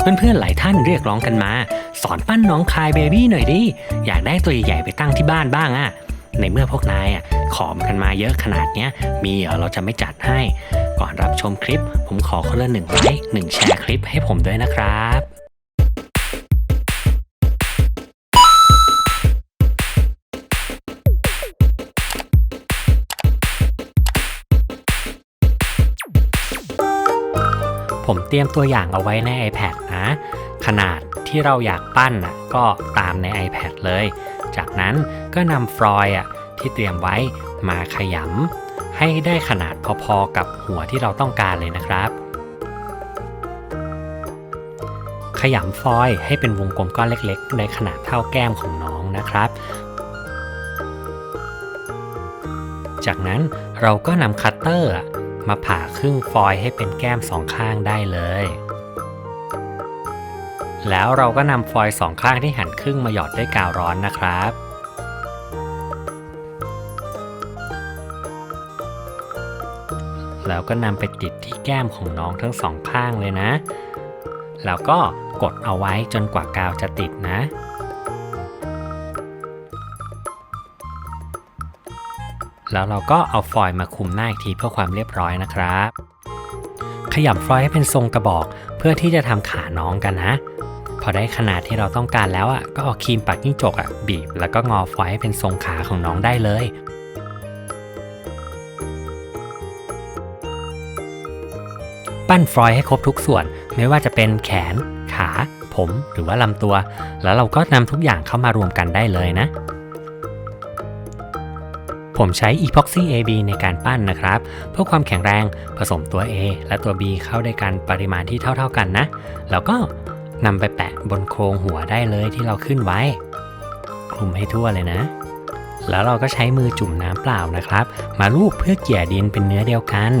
เพื่อนๆหลายท่านเรียกร้องกันมา สอนปั้นน้องคายเบบี้หน่อยดิ อยากได้ตัวใหญ่ๆไปตั้งที่บ้านบ้างอะในเมื่อพวกนายอะขอมกันมาเยอะขนาดเนี้ย มีเหรอเราจะไม่จัดให้ ก่อนรับชมคลิป ผมขอคนละหนึ่งไลค์หนึ่งแชร์คลิปให้ผมด้วยนะครับ ผมเตรียมตัวอย่างเอาไว้ใน iPad นะ ขนาดที่เราอยากปั้นน่ะก็ตามใน iPad เลย จากนั้นก็นำฟลอยด์อะที่เตรียมไว้มาขยำให้ได้ขนาดพอๆกับหัวที่เราต้องการเลยนะครับ ขยำฟอยล์ให้เป็นวงกลมก้อนเล็กๆ ในขนาดเท่าแก้มของน้องนะครับ จากนั้นเราก็นำคัตเตอร์อะ มาผ่าครึ่งฟอยล์ให้เป็นแก้มสองข้างได้เลย แล้วเราก็นำฟอยล์สองข้างที่หั่นครึ่งมาหยอดด้วยกาวร้อนนะครับ แล้วก็นำไปติดที่แก้มของน้องทั้งสองข้างเลยนะ แล้วก็กดเอาไว้จนกว่ากาวจะติดนะ แล้วเราก็เอาฟอยล์มาคุมหน้าอีกทีเพื่อความเรียบร้อยนะครับ ขยำฟอยล์ให้เป็นทรงกระบอก เพื่อที่จะทำขาน้องกันนะ พอได้ขนาดที่เราต้องการแล้วอะก็เอาครีมปักจิ้งจกอะบีบ แล้วก็งอฟอยล์ให้เป็นทรงขาของน้องได้เลยปั้นฟอยล์ให้ครบทุกส่วนไม่ว่าจะเป็นแขน ขา ผม หรือว่าลำตัว แล้วเราก็นำทุกอย่างเข้ามารวมกันได้เลยนะ ผมใช้ Epoxy AB ในการปั้นนะครับ เพื่อความแข็งแรงผสมตัว A และตัว B เข้าด้วยกันปริมาณที่เท่าๆกันนะ แล้วก็นำไปแปะบนโครงหัวได้เลยที่เราขึ้นไว้ คลุมให้ทั่วเลยนะ แล้วเราก็ใช้มือจุ่มน้ำเปล่านะครับ มาลูบเพื่อเกลี่ยดินเป็นเนื้อเดียวกัน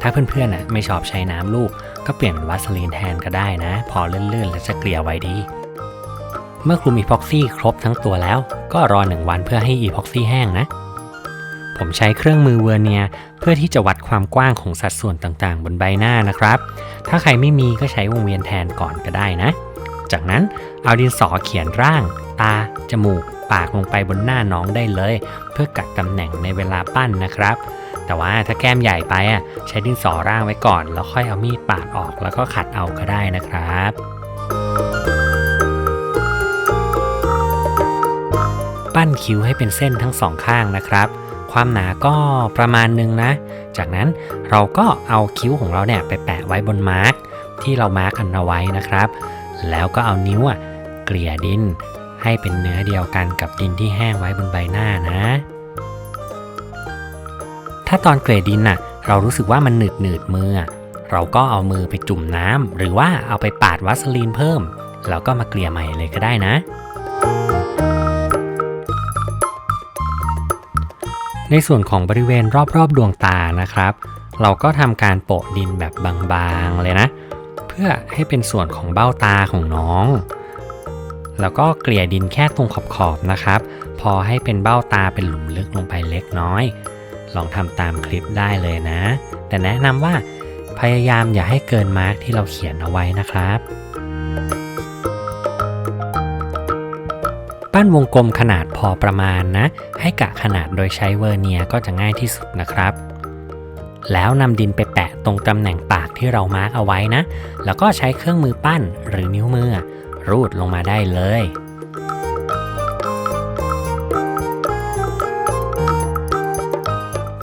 ถ้าเพื่อนๆน่ะไม่ชอบใช้น้ำลูบก็เปลี่ยนเป็นวัสลีนแทนก็ได้นะ พอลื่นๆ แล้วจะเกลี่ยไว้ดีเมื่อคลุมอีพ็อกซี่ครบทั้งตัวแล้ว ก็รอหนึ่งวันเพื่อให้อีพ็อกซี่แห้งนะ ผมใช้เครื่องมือเวอร์เนียเพื่อที่จะวัดความกว้างของสัดส่วนต่างๆ บนใบหน้านะครับ ถ้าใครไม่มีก็ใช้วงเวียนแทนก่อนก็ได้นะ จากนั้นเอาดินสอเขียนร่าง ตา จมูก ปากลงไปบนหน้าน้องได้เลย เพื่อกัดตำแหน่งในเวลาปั้นนะครับ แต่ว่าถ้าแก้มใหญ่ไปอะใช้ดินสอร่างไว้ก่อน แล้วค่อยเอามีดปาดออกแล้วก็ขัดเอาก็ได้นะครับปั้นคิ้วให้เป็นเส้นทั้งสองข้างนะครับ ความหนาก็ประมาณหนึงนะ จากนั้นเราก็เอาคิ้วของเราเนี่ยไปแปะไว้บนมาร์กที่เรามาร์กันเอาไว้นะครับ แล้วก็เอานิ้วอะเกลี่ยดิน ให้เป็นเนื้อเดียวกันกับดินที่แห้งไว้บนใบหน้านะ ถ้าตอนเกลี่ยดินน่ะ เรารู้สึกว่ามันหนืดหนืดมืออะเราก็เอามือไปจุ่มน้ำหรือว่าเอาไปปาดวัสลีนเพิ่ม แล้วก็มาเกลี่ยใหม่เลยก็ได้นะ ในส่วนของบริเวณรอบๆดวงตานะครับ เราก็ทำการโปะดินแบบบางๆเลยนะ เพื่อให้เป็นส่วนของเบ้าตาของน้อง แล้วก็เกลี่ยดินแค่ตรงขอบๆนะครับ พอให้เป็นเบ้าตาเป็นหลุมลึกลงไปเล็กน้อย ลองทำตามคลิปได้เลยนะ แต่แนะนำว่าพยายามอย่าให้เกินมาร์กที่เราเขียนเอาไว้นะครับ ปั้นวงกลมขนาดพอประมาณนะ ให้กะขนาดโดยใช้เวอร์เนียก็จะง่ายที่สุดนะครับ แล้วนำดินไปแปะตรงตำแหน่งปากที่เรามาร์กเอาไว้นะ แล้วก็ใช้เครื่องมือปั้นหรือนิ้วมือ รูดลงมาได้เลย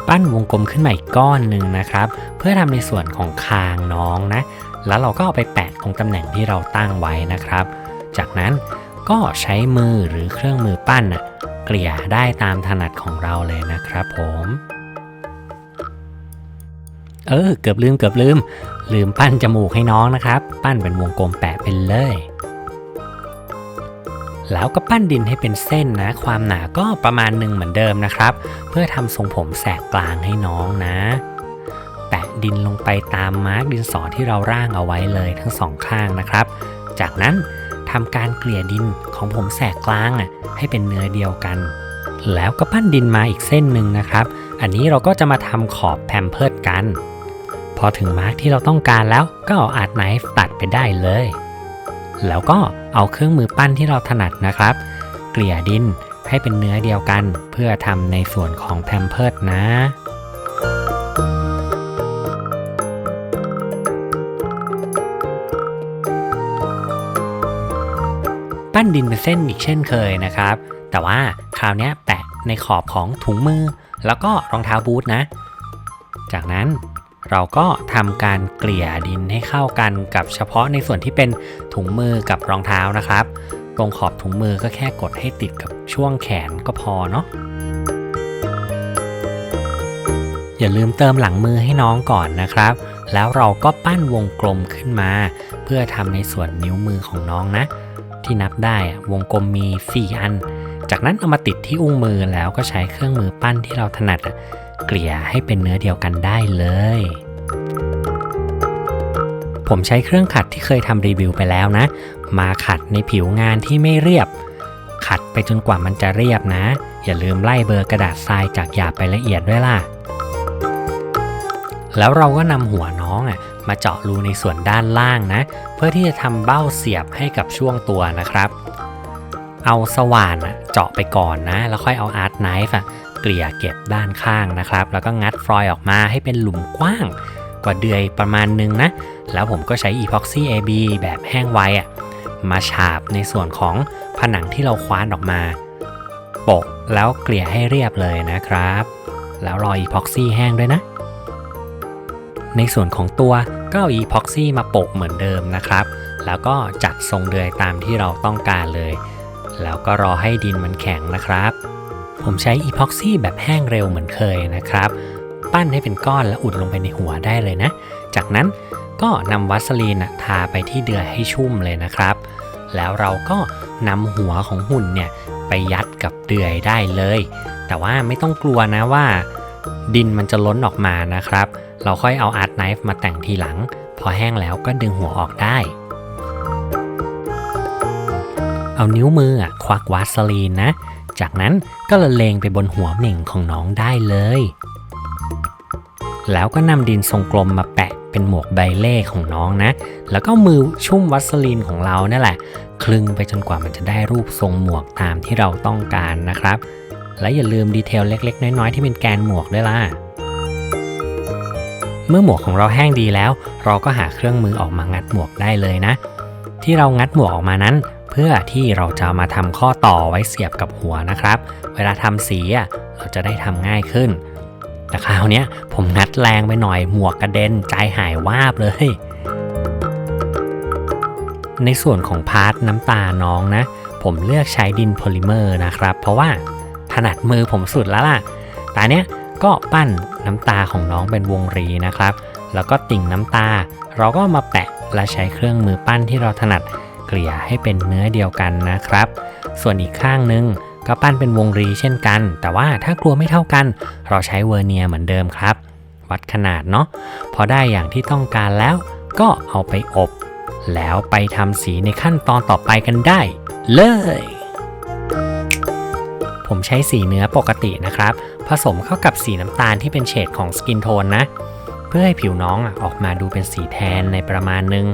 ปั้นวงกลมขึ้นมาอีกก้อนหนึ่งนะครับ เพื่อทำในส่วนของคางน้องนะ แล้วเราก็เอาไปแปะตรงตำแหน่งที่เราตั้งไว้นะครับ จากนั้น ก็ใช้มือหรือเครื่องมือปั้นเกลี่ยได้ตามถนัดของเราเลยนะครับผมเออเกือบลืมเกือบลืม ลืมปั้นจมูกให้น้องนะครับ ปั้นเป็นวงกลมแปะเป็นเลย แล้วก็ปั้นดินให้เป็นเส้นนะ ความหนาก็ประมาณหนึ่งเหมือนเดิมนะครับ เพื่อทำทรงผมแสกกลางให้น้องนะ แปะดินลงไปตามมาร์กดินสอที่เราร่างเอาไว้เลยทั้งสองข้างนะครับ จากนั้น ทำการเกลี่ยดินของผมแสกกลางอะให้เป็นเนื้อเดียวกัน แล้วก็ปั้นดินมาอีกเส้นหนึ่งนะครับ อันนี้เราก็จะมาทำขอบแพมเพิร์ดกัน พอถึงมาร์กที่เราต้องการแล้วก็เอาอาร์ตไนฟ์ตัดไปได้เลย แล้วก็เอาเครื่องมือปั้นที่เราถนัดนะครับ เกลี่ยดินให้เป็นเนื้อเดียวกัน เพื่อทำในส่วนของแพมเพิร์ดนะ นดินเป็นเส้นอีกเช่นเคยนะครับ แต่ว่าคราวนี้แปะในขอบของถุงมือ แล้วก็รองเท้าบูทนะ จากนั้นเราก็ทำการเกลี่ยดินให้เข้ากันกับเฉพาะในส่วนที่เป็นถุงมือกับรองเท้านะครับ ตรงขอบถุงมือก็แค่กดให้ติดกับช่วงแขนก็พอเนาะอย่าลืมเติมหลังมือให้น้องก่อนนะครับ แล้วเราก็ปั้นวงกลมขึ้นมา เพื่อทำในส่วนนิ้วมือของน้องนะ ที่นับได้อะวงกลมมี 4 อัน จากนั้นเอามาติดที่อุ้งมือแล้วก็ใช้เครื่องมือปั้นที่เราถนัดเกลี่ยให้เป็นเนื้อเดียวกันได้เลย ผมใช้เครื่องขัดที่เคยทำรีวิวไปแล้วนะ มาขัดในผิวงานที่ไม่เรียบ ขัดไปจนกว่ามันจะเรียบนะ อย่าลืมไล่เบอร์กระดาษทรายจากหยาบไปละเอียดด้วยล่ะ แล้วเราก็นำหัวน้องอะ มาเจาะรูในส่วนด้านล่างนะ เพื่อที่จะทำเบ้าเสียบให้กับช่วงตัวนะครับ เอาสว่านเจาะไปก่อนนะ แล้วค่อยเอาอาร์ตไนฟ์เกลี่ยเก็บด้านข้างนะครับ แล้วก็งัดฟลอยออกมาให้เป็นหลุมกว้างกว่าเดือยประมาณนึงนะ แล้วผมก็ใช้ Epoxy AB แบบแห้งไวอะมาฉาบในส่วนของผนังที่เราคว้านออกมาปะแล้วเกลี่ยให้เรียบเลยนะครับ แล้วรอ Epoxy แห้งด้วยนะ ในส่วนของตัวก็เอา Epoxy มาโปะเหมือนเดิมนะครับ แล้วก็จัดทรงเดือยตามที่เราต้องการเลย แล้วก็รอให้ดินมันแข็งนะครับ ผมใช้ Epoxy แบบแห้งเร็วเหมือนเคยนะครับ ปั้นให้เป็นก้อนแล้วอุดลงไปในหัวได้เลยนะ จากนั้นก็นำวัสลีนทาไปที่เดือยให้ชุ่มเลยนะครับ แล้วเราก็นำหัวของหุ่นเนี่ยไปยัดกับเดือยได้เลย แต่ว่าไม่ต้องกลัวนะว่า ดินมันจะล้นออกมานะครับ เราค่อยเอาอาร์ตไนฟ์มาแต่งทีหลัง พอแห้งแล้วก็ดึงหัวออกได้ เอานิ้วมือควักวาสลีนนะ จากนั้นก็ละเลงไปบนหัวเหม่งของน้องได้เลย แล้วก็นำดินทรงกลมมาแปะเป็นหมวกใบเล่ของน้องนะ แล้วก็มือชุ่มวัสลีนของเรานี่ยแหละ คลึงไปจนกว่ามันจะได้รูปทรงหมวกตามที่เราต้องการนะครับ และอย่าลืมดีเทลเล็ก ๆ น้อย ๆ ที่เป็นแกนหมวกด้วยล่ะ เมื่อหมวกของเราแห้งดีแล้ว เราก็หาเครื่องมือออกมางัดหมวกได้เลยนะ ที่เรางัดหมวกออกมานั้น เพื่อที่เราจะมาทำข้อต่อไว้เสียบกับหัวนะครับ เวลาทำสีเราจะได้ทำง่ายขึ้น แต่คราวนี้ผมงัดแรงไปหน่อยหมวกกระเด็นใจหายวาบเลย ในส่วนของพาร์ทน้ำตาน้องนะ ผมเลือกใช้ดินโพลิเมอร์นะครับ เพราะว่าถนัดมือผมสุดแล้วล่ะตาเนี้ย ก็ปั้นน้ำตาของน้องเป็นวงรีนะครับ แล้วก็ติ่งน้ำตา เราก็มาแปะและใช้เครื่องมือปั้นที่เราถนัดเกลี่ยให้เป็นเนื้อเดียวกันนะครับ ส่วนอีกข้างนึงก็ปั้นเป็นวงรีเช่นกัน แต่ว่าถ้ากลัวไม่เท่ากัน เราใช้เวอร์เนียเหมือนเดิมครับ วัดขนาดเนาะ พอได้อย่างที่ต้องการแล้วก็เอาไปอบ แล้วไปทำสีในขั้นตอนต่อไปกันได้ เลย ผมใช้สีเนื้อปกตินะครับ ผสมเข้ากับสีน้ำตาลที่เป็นเฉดของสกินโทนนะ เพื่อให้ผิวน้องออกมาดูเป็นสีแทนในประมาณนึง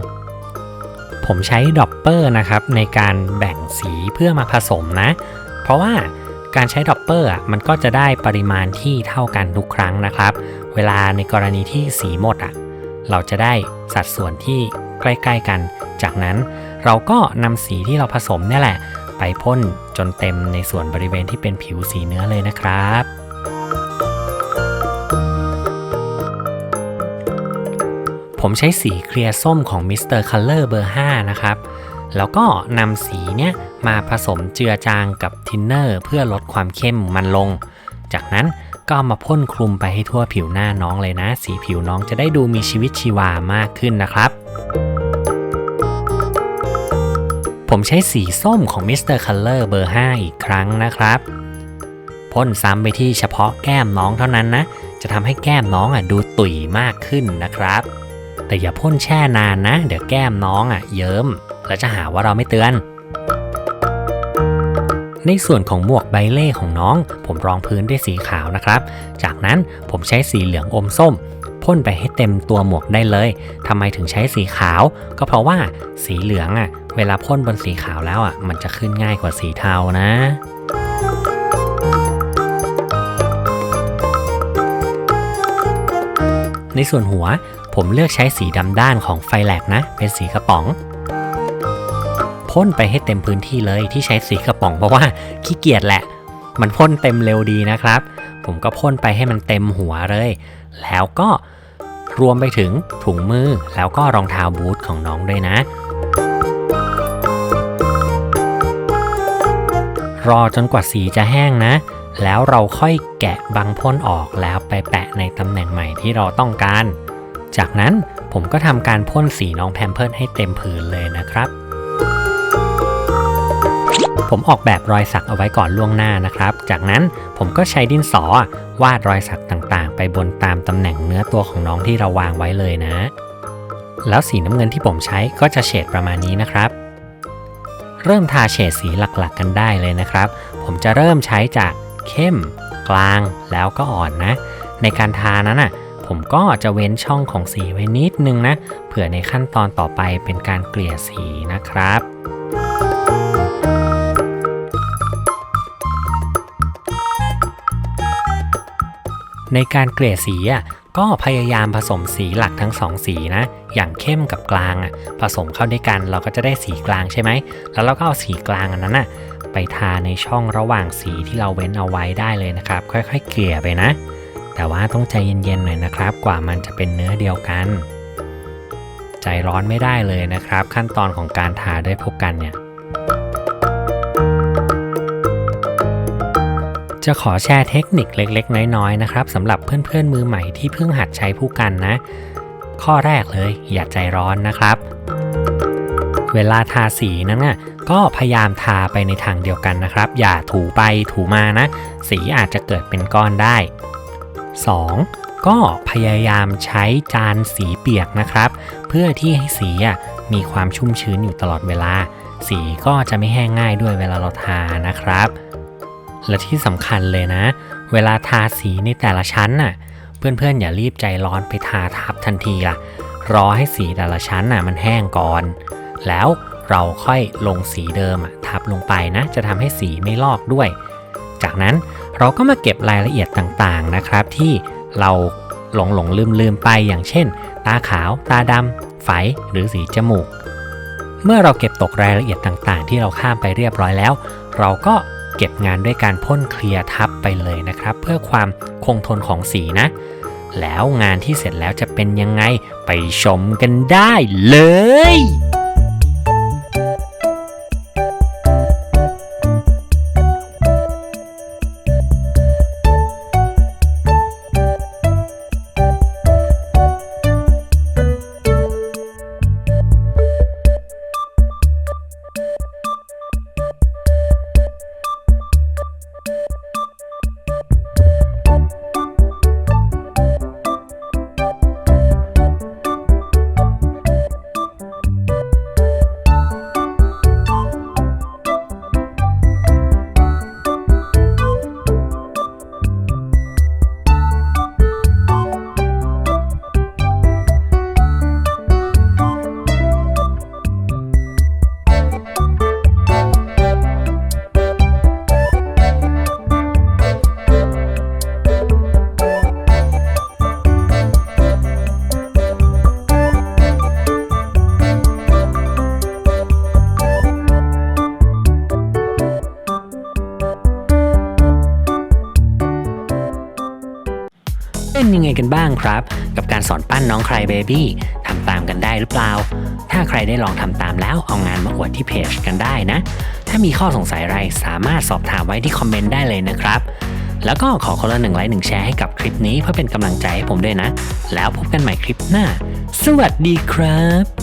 ผมใช้ดอปเปอร์นะครับในการแบ่งสีเพื่อมาผสมนะ เพราะว่าการใช้ดอปเปอร์มันก็จะได้ปริมาณที่เท่ากันทุกครั้งนะครับ เวลาในกรณีที่สีหมดอะ เราจะได้สัดส่วนที่ใกล้ ๆ กัน จากนั้นเราก็นำสีที่เราผสมนี่แหละ ไปพ่นจนเต็มในส่วนบริเวณที่เป็นผิวสีเนื้อเลยนะครับ ผมใช้สีเคลียร์ส้มของ Mr. Color เบอร์ 5 นะครับ แล้วก็นำสีเนี้ยมาผสมเจือจางกับทินเนอร์เพื่อลดความเข้มมันลง จากนั้นก็มาพ่นคลุมไปให้ทั่วผิวหน้าน้องเลยนะ สีผิวน้องจะได้ดูมีชีวิตชีวามากขึ้นนะครับ ผมใช้สีส้มของ Mr. Color เบอร์ 5 อีกครั้งนะครับพ่นซ้ำไปที่เฉพาะแก้มน้องเท่านั้นนะ จะทำให้แก้มน้องอะดูตุ๋ยมากขึ้นนะครับ แต่อย่าพ่นแช่นานนะ เดี๋ยวแก้มน้องอะเยิ้ม แล้วจะหาว่าเราไม่เตือน ในส่วนของหมวกใบเล่ของน้อง ผมรองพื้นด้วยสีขาวนะครับ จากนั้นผมใช้สีเหลืองอมส้ม พ่นไปให้เต็มตัวหมวกได้เลยทำไมถึงใช้สีขาว ก็เพราะว่าสีเหลืองอะ เวลาพ่นบนสีขาวแล้วอะ มันจะขึ้นง่ายกว่าสีเทานะในส่วนหัวผมเลือกใช้สีดำด้านของไฟแลกนะ เป็นสีกระป๋องพ่นไปให้เต็มพื้นที่เลยที่ใช้สีกระป๋องเพราะว่าขี้เกียจแหละ มันพ่นเต็มเร็วดีนะครับ ผมก็พ่นไปให้มันเต็มหัวเลย แล้วก็รวมไปถึงถุงมือแล้วก็รองเท้าบูทของน้องด้วยนะ รอจนกว่าสีจะแห้งนะ แล้วเราค่อยแกะบางพ่นออกแล้วไปแปะในตำแหน่งใหม่ที่เราต้องการ จากนั้นผมก็ทำการพ่นสีน้องแพมเพิร์ดให้เต็มผืนเลยนะครับ ผมออกแบบรอยสักเอาไว้ก่อนล่วงหน้านะครับ จากนั้นผมก็ใช้ดินสอวาดรอยสักต่างๆ ไปบนตามตำแหน่งเนื้อตัวของน้องที่เราวางไว้เลยนะ แล้วสีน้ำเงินที่ผมใช้ก็จะเฉดประมาณนี้นะครับ เริ่มทาเฉดสีหลักๆ กันได้เลยนะครับ ผมจะเริ่มใช้จากเข้ม กลางแล้วก็อ่อนนะ ในการทานั้นน่ะผมก็จะเว้นช่องของสีไว้นิดนึงนะ เผื่อในขั้นตอนต่อไปเป็นการเกลี่ยสีนะครับ ในการเกลี่ยสีอะก็พยายามผสมสีหลักทั้งสองสีนะ อย่างเข้มกับกลางอะผสมเข้าด้วยกันเราก็จะได้สีกลางใช่ไหม แล้วเราก็เอาสีกลางอันนั้นน่ะไปทาในช่องระหว่างสีที่เราเว้นเอาไว้ได้เลยนะครับ ค่อยๆ เกลี่ยไปนะ แต่ว่าต้องใจเย็นๆหน่อยนะครับ กว่ามันจะเป็นเนื้อเดียวกัน ใจร้อนไม่ได้เลยนะครับ ขั้นตอนของการทาด้วยพวกกันเนี่ย จะขอแชร์เทคนิคเล็กๆ น้อยๆนะครับสำหรับเพื่อนๆมือใหม่ที่เพิ่งหัดใช้ผู้กันนะ ข้อแรกเลยอย่าใจร้อนนะครับ เวลาทาสีนั้นน่ะก็พยายามทาไปในทางเดียวกันนะครับ อย่าถูไปถูมานะ สีอาจจะเกิดเป็นก้อนได้ 2. ก็พยายามใช้จานสีเปียกนะครับ เพื่อที่ให้สีมีความชุ่มชื้นอยู่ตลอดเวลา สีก็จะไม่แห้งง่ายด้วยเวลาเราทานะครับ และที่สำคัญเลยนะ เวลาทาสีในแต่ละชั้นน่ะ เพื่อนๆ อย่ารีบใจร้อนไปทาทับทันทีล่ะ รอให้สีแต่ละชั้นน่ะมันแห้งก่อน แล้วเราค่อยลงสีเดิมอะทับลงไปนะ จะทำให้สีไม่ลอกด้วย จากนั้นเราก็มาเก็บรายละเอียดต่างๆนะครับ ที่เราหลงหลงลืมลืมไปอย่างเช่น ตาขาว ตาดำไฝหรือสีจมูก เมื่อเราเก็บตกรายละเอียดต่างๆ ที่เราข้ามไปเรียบร้อยแล้ว เราก็ เก็บงานด้วยการพ่นเคลียร์ทับไปเลยนะครับ เพื่อความคงทนของสีนะ แล้วงานที่เสร็จแล้วจะเป็นยังไงไปชมกันได้เลย ไงกันบ้างครับ กับการสอนปั้นน้องใครเบบี้ทำตามกันได้หรือเปล่า ถ้าใครได้ลองทำตามแล้วเอางานมาอวดที่เพจกันได้นะ ถ้ามีข้อสงสัยอะไรสามารถสอบถามไว้ที่คอมเมนต์ได้เลยนะครับ แล้วก็ขอคนละหนึ่งไลค์หนึ่งแชร์ให้กับคลิปนี้เพื่อเป็นกำลังใจให้ผมด้วยนะ แล้วพบกันใหม่คลิปหน้า สวัสดีครับ